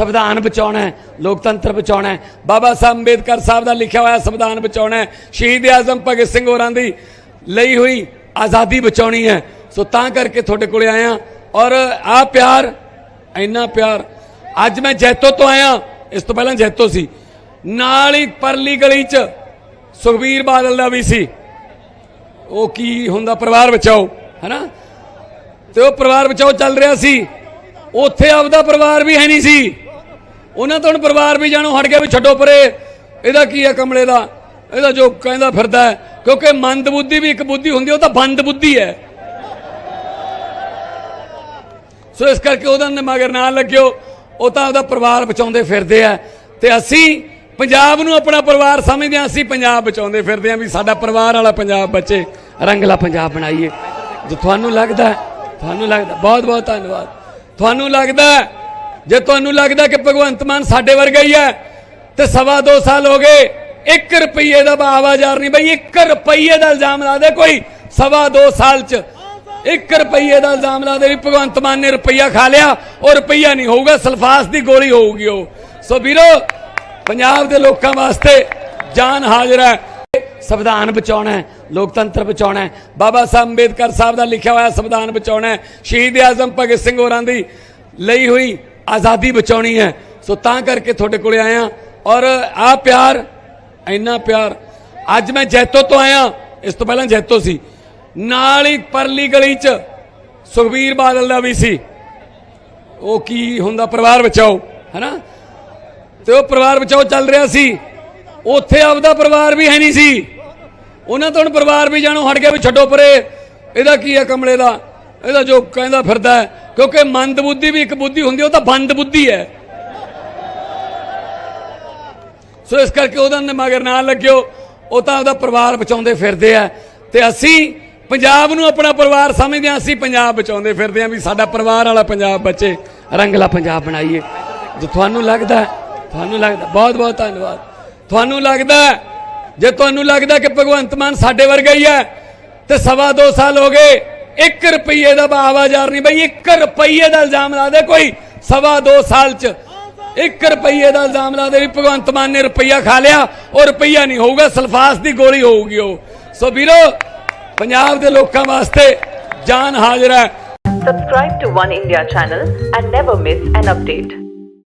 ਸੰਵਿਧਾਨ ਬਚਾਉਣਾ ਹੈ, ਲੋਕਤੰਤਰ ਬਚਾਉਣਾ ਹੈ। ਬਾਬਾ ਸਾਹਿਬ ਅੰਬੇਦਕਰ ਸਾਹਿਬ ਦਾ ਲਿਖਿਆ ਹੋਇਆ ਸੰਵਿਧਾਨ ਬਚਾਉਣਾ ਹੈ। ਸ਼ਹੀਦ ਆਜ਼ਮ ਭਗਤ ਸਿੰਘ ਹੋਰਾਂ ਦੀ ਲਈ ਹੋਈ ਆਜ਼ਾਦੀ ਬਚਾਉਣੀ ਹੈ। ਸੋ ਤਾਂ ਕਰਕੇ ਤੁਹਾਡੇ ਕੋਲੇ ਆਇਆ ਔਰ ਆ ਪਿਆਰ, ਇੰਨਾ ਪਿਆਰ, ਅੱਜ ਮੈਂ ਜੈਤੋ ਤੋਂ ਆਇਆ ਇਸ ਤੋਂ ਪਹਿਲਾਂ ਜੈਤੋ ਸੀ। ਨਾਲ ਹੀ ਪਰਲੀ ਗਲੀ 'ਚ ਸੁਖਬੀਰ ਬਾਦਲ ਦਾ ਵੀ ਸੀ। ਉਹ ਕੀ ਹੁੰਦਾ, ਪਰਿਵਾਰ ਬਚਾਓ, ਹੈਨਾ? ਤੇ ਉਹ ਪਰਿਵਾਰ ਬਚਾਓ ਚੱਲ ਰਿਹਾ ਸੀ। ਉੱਥੇ ਆਪਦਾ ਪਰਿਵਾਰ ਵੀ ਹੈ ਨਹੀਂ ਸੀ। ਉਹਨਾਂ ਤੋਂ ਹੁਣ ਪਰਿਵਾਰ ਵੀ ਜਾਣੋ, ਹਟ ਗਿਆ ਵੀ ਛੱਡੋ ਪਰੇ। ਇਹਦਾ ਕੀ ਹੈ ਕਮਲੇ ਦਾ? ਇਹਦਾ ਜੋ ਕਹਿੰਦਾ ਫਿਰਦਾ ਹੈ, ਕਿਉਂਕਿ ਮੰਦ ਬੁੱਧੀ ਵੀ ਇੱਕ ਬੁੱਧੀ ਹੁੰਦੀ, ਉਹ ਤਾਂ ਬੰਦ ਬੁੱਧੀ ਹੈ। ਸੋ ਇਸ ਕਰਕੇ ਉਹਦਾ ਮਗਰ ਨਾ ਲੱਗਿਓ, ਉਹ ਤਾਂ ਉਹਦਾ ਪਰਿਵਾਰ ਬਚਾਉਂਦੇ ਫਿਰਦੇ ਆ। ਤੇ ਅਸੀਂ ਪੰਜਾਬ ਨੂੰ ਆਪਣਾ ਪਰਿਵਾਰ ਸਮਝਦੇ ਹਾਂ, ਅਸੀਂ ਪੰਜਾਬ ਬਚਾਉਂਦੇ ਫਿਰਦੇ ਹਾਂ ਵੀ ਸਾਡਾ ਪਰਿਵਾਰ ਵਾਲਾ ਪੰਜਾਬ ਬਚੇ ਰੰਗਲਾ ਪੰਜਾਬ ਬਣਾਈਏ। ਜੇ ਤੁਹਾਨੂੰ ਲੱਗਦਾ ਤੁਹਾਨੂੰ ਲੱਗਦਾ ਬਹੁਤ ਬਹੁਤ ਧੰਨਵਾਦ। ਤੁਹਾਨੂੰ ਲੱਗਦਾ ਜੇ ਤੁਹਾਨੂੰ ਲੱਗਦਾ ਕਿ ਭਗਵੰਤ ਮਾਨ ਸਾਡੇ ਵਰਗਾ ਹੀ ਹੈ, ਤੇ ਸਵਾ ਦੋ ਸਾਲ ਹੋ ਗਏ 1 ਰੁਪਏ ਦਾ ਆਵਾਜ਼ਾਰ ਨਹੀਂ ਬਈ 1 ਰੁਪਏ ਦਾ ਇਲਜ਼ਾਮ ਲਾ ਦੇ ਕੋਈ, ਸਵਾ ਦੋ ਸਾਲ ਚ। 1 ਰੁਪਏ ਦਾ ਇਲਜ਼ਾਮ ਲਾ ਦੇ ਵੀ ਭਗਵੰਤ ਮਾਨ ਨੇ ਰੁਪਈਆ ਖਾ ਲਿਆ, ਉਹ ਰੁਪਈਆ ਨਹੀਂ ਹੋਊਗਾ, ਸਲਫਾਸ ਦੀ ਗੋਲੀ ਹੋਊਗੀ ਉਹ। ਸੋ ਵੀਰੋ, ਪੰਜਾਬ ਦੇ ਲੋਕਾਂ ਵਾਸਤੇ ਜਾਨ ਹਾਜ਼ਰ ਹੈ, ਸੰਵਿਧਾਨ ਬਚਾਉਣਾ ਹੈ, ਲੋਕਤੰਤਰ ਬਚਾਉਣਾ ਹੈ। ਬਾਬਾ ਸਾਹਿਬ ਅੰਬੇਦਕਰ ਸਾਹਿਬ ਦਾ ਲਿਖਿਆ ਹੋਇਆ ਸੰਵਿਧਾਨ ਬਚਾਉਣਾ ਹੈ, ਸ਼ਹੀਦ ਆਜ਼ਮ ਭਗਤ ਸਿੰਘ ਹੋਰਾਂ ਦੀ ਲਈ ਹੋਈ ਆਜ਼ਾਦੀ ਬਚਾਉਣੀ ਹੈ। ਸੋ ਤਾਂ ਕਰਕੇ ਤੁਹਾਡੇ ਕੋਲੇ ਆਇਆ। ਔਰ ਆ ਪਿਆਰ, ਇੰਨਾ ਪਿਆਰ। ਅੱਜ ਮੈਂ ਜੈਤੋ ਤੋਂ ਆਇਆ। ਇਸ ਤੋਂ ਪਹਿਲਾਂ ਜੈਤੋ ਸੀ। ਨਾਲ ਹੀ ਪਰਲੀ ਗਲੀ 'ਚ ਸੁਖਬੀਰ ਬਾਦਲ ਦਾ ਵੀ ਸੀ। ਉਹ ਕੀ ਹੁੰਦਾ, ਪਰਿਵਾਰ ਬਚਾਓ, ਹੈਨਾ? ਤੇ ਉਹ ਪਰਿਵਾਰ ਬਚਾਓ ਚੱਲ ਰਿਹਾ ਸੀ। ਉੱਥੇ ਆਪਦਾ ਪਰਿਵਾਰ ਵੀ ਹੈ ਨਹੀਂ ਸੀ। ਉਹਨਾਂ ਤੋਂ ਹੁਣ ਪਰਿਵਾਰ ਵੀ ਜਾਣੋ, ਹਟ ਗਿਆ ਵੀ ਛੱਡੋ ਪਰੇ। ਇਹਦਾ ਕੀ ਹੈ ਕਮਲੇ ਦਾ? ਇਹਦਾ ਜੋ ਕਹਿੰਦਾ ਫਿਰਦਾ ਹੈ ਕਿਉਂਕਿ ਮੰਦ ਬੁੱਧੀ ਵੀ ਇੱਕ ਬੁੱਧੀ ਹੁੰਦੀ ਹੈ, ਉਹ ਤਾਂ ਬੰਦ ਬੁੱਧੀ ਹੈ। ਸੋ ਇਸ ਕਰਕੇ ਉਹਨਾਂ ਦੇ ਮਗਰ ਨਾ ਲੱਗਿਓ ਉਹ ਤਾਂ ਉਹਦਾ ਪਰਿਵਾਰ ਬਚਾਉਂਦੇ ਫਿਰਦੇ ਆ। ਤੇ ਅਸੀਂ ਪੰਜਾਬ ਨੂੰ ਆਪਣਾ ਪਰਿਵਾਰ ਸਮਝਦੇ ਹਾਂ ਅਸੀਂ ਪੰਜਾਬ ਬਚਾਉਂਦੇ ਫਿਰਦੇ ਹਾਂ ਵੀ ਸਾਡਾ ਪਰਿਵਾਰ ਵਾਲਾ ਪੰਜਾਬ ਬਚੇ ਰੰਗਲਾ ਪੰਜਾਬ ਬਣਾਈਏ। ਜੇ ਤੁਹਾਨੂੰ ਲੱਗਦਾ ਤੁਹਾਨੂੰ ਲੱਗਦਾ ਬਹੁਤ ਬਹੁਤ ਧੰਨਵਾਦ। ਤੁਹਾਨੂੰ ਲੱਗਦਾ ਜੇ ਤੁਹਾਨੂੰ ਲੱਗਦਾ ਕਿ ਭਗਵੰਤ ਮਾਨ ਸਾਡੇ ਵਰਗਾ ਹੀ ਹੈ ਤੇ ਸਵਾ ਦੋ ਸਾਲ ਹੋ ਗਏ 1 ਰੁਪਏ ਦਾ ਆਵਾਜ਼ਾਰ ਨਹੀਂ ਬਈ 1 ਰੁਪਏ ਦਾ ਇਲਜ਼ਾਮ ਲਾ ਦੇ ਕੋਈ, ਸਵਾ ਦੋ ਸਾਲ ਚ। 1 ਰੁਪਏ ਦਾ ਇਲਜ਼ਾਮ ਲਾ ਦੇ ਵੀ ਭਗਵੰਤ ਮਾਨ ਨੇ ਰੁਪਈਆ ਖਾ ਲਿਆ, ਉਹ ਰੁਪਈਆ ਨਹੀਂ ਹੋਊਗਾ, ਸਲਫਾਸ ਦੀ ਗੋਲੀ ਹੋਊਗੀ ਉਹ। ਸੋ ਵੀਰੋ, ਪੰਜਾਬ ਦੇ ਲੋਕਾਂ ਵਾਸਤੇ ਜਾਨ ਹਾਜ਼ਰ ਹੈ। Subscribe to One India channel and never miss an update.